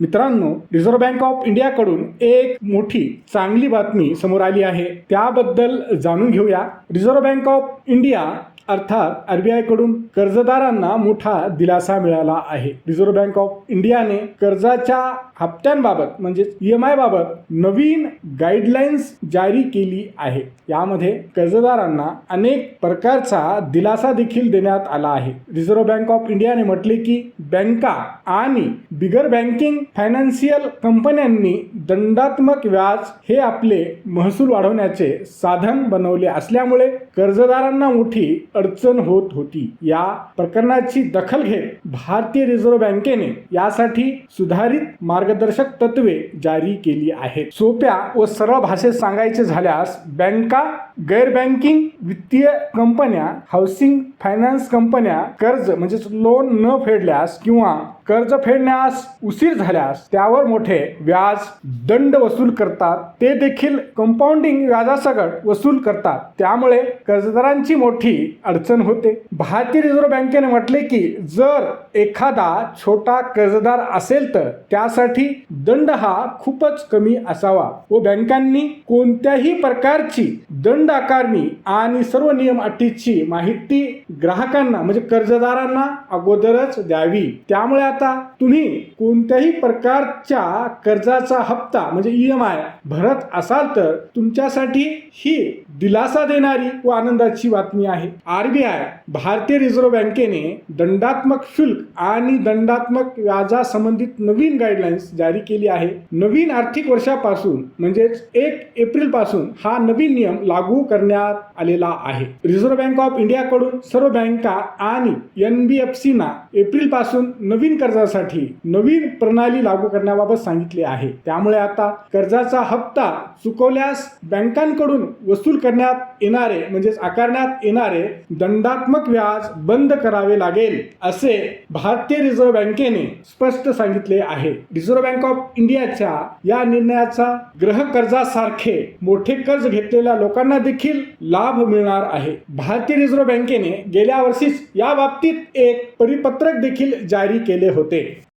मित्रांनो reserve bank of इंडियाकडून एक मोठी चांगली बातमी समोर आली आहे. त्याबद्दल जाणून घेऊया. रिझर्व्ह बँक ऑफ इंडिया अर्थात आर बी कडून कर्जदारांना मोठा दिलासा मिळाला आहे. रिझर्व्ह बँक ऑफ इंडियाने कर्जाच्या हप्त्यांबाबत म्हणजेच ई एम आय बाबत नवीन गाईडलाईन्स जारी केली आहे. यामध्ये कर्जदारांना अनेक प्रकारचा दिलासा देखील देण्यात आला आहे. रिझर्व्ह बँक ऑफ इंडियाने म्हटले की बँका आणि बिगर बँकिंग फायनान्शियल कंपन्यांनी दंडात्मक व्याज हे आपले महसूल वाढवण्याचे साधन बनवले असल्यामुळे कर्जदारांना मोठी अडचण होत होती. या प्रकरणाची दखल घेत भारतीय रिझर्व्ह बँकेने यासाठी सुधारित मार्गदर्शक तत्वे जारी केली आहेत. सोप्या व सरळ भाषेत सांगायचे झाल्यास बँका गैर बँकिंग वित्तीय कंपन्या हाऊसिंग फायनान्स कंपन्या कर्ज म्हणजेच लोन न फेडल्यास किंवा कर्ज फेडण्यास उशीर झाल्यास त्यावर मोठे व्याज दंड वसूल करतात. ते देखील कंपाऊंडिंग व्याजासकट वसूल करतात. त्यामुळे कर्जदारांची मोठी अडचण होते. भारतीय रिझर्व्ह बँकेने म्हटले की जर एखादा छोटा कर्जदार असेल तर त्यासाठी दंड हा खूपच कमी असावा व बँकांनी कोणत्याही प्रकारची दंड आकारणी आणि सर्व नियम अटीची माहिती ग्राहकांना म्हणजे कर्जदारांना अगोदरच द्यावी. त्यामुळे करता? तुम्ही कोणत्याही प्रकारच्या कर्जाचा हप्ता म्हणजे ई एम आय भरत असाल तर तुमच्यासाठी ही दिलासा देणारी व आनंदाची बातमी आहे. आरबीआय भारतीय रिझर्व्ह बँकेने दंडात्मक शुल्क आणि दंडात्मक व्याजासंबंधित नवीन गाईडलाईन्स जारी केली आहे. नवीन आर्थिक वर्षापासून म्हणजेच एक एप्रिलपासून हा नवीन नियम लागू करण्यात आलेला आहे. रिझर्व्ह बँक ऑफ इंडियाकडून सर्व बँका आणि एन बी एफ सी ना एप्रिलपासून नवीन कर्जासाठी नवीन प्रणाली लागू करण्याबाबत सांगितले आहे. त्यामुळे आता कर्जाचा हप्ता चुकवल्यास बँकांकडून वसूल करण्यात येणारे म्हणजेच आकारण्यात येणारे दंडात्मक व्याज बंद करावे लागेल असे भारतीय रिझर्व्ह बँकेने स्पष्ट सांगितले आहे. रिझर्व्ह बँक ऑफ इंडियाच्या या निर्णयाचा ग्रह कर्जासारखे मोठे कर्ज घेतलेल्या लोकांना देखील लाभ मिळणार आहे. भारतीय रिझर्व्ह बँकेने गेल्या वर्षीच या बाबतीत एक परिपत्रक देखील जारी केले होते. होते.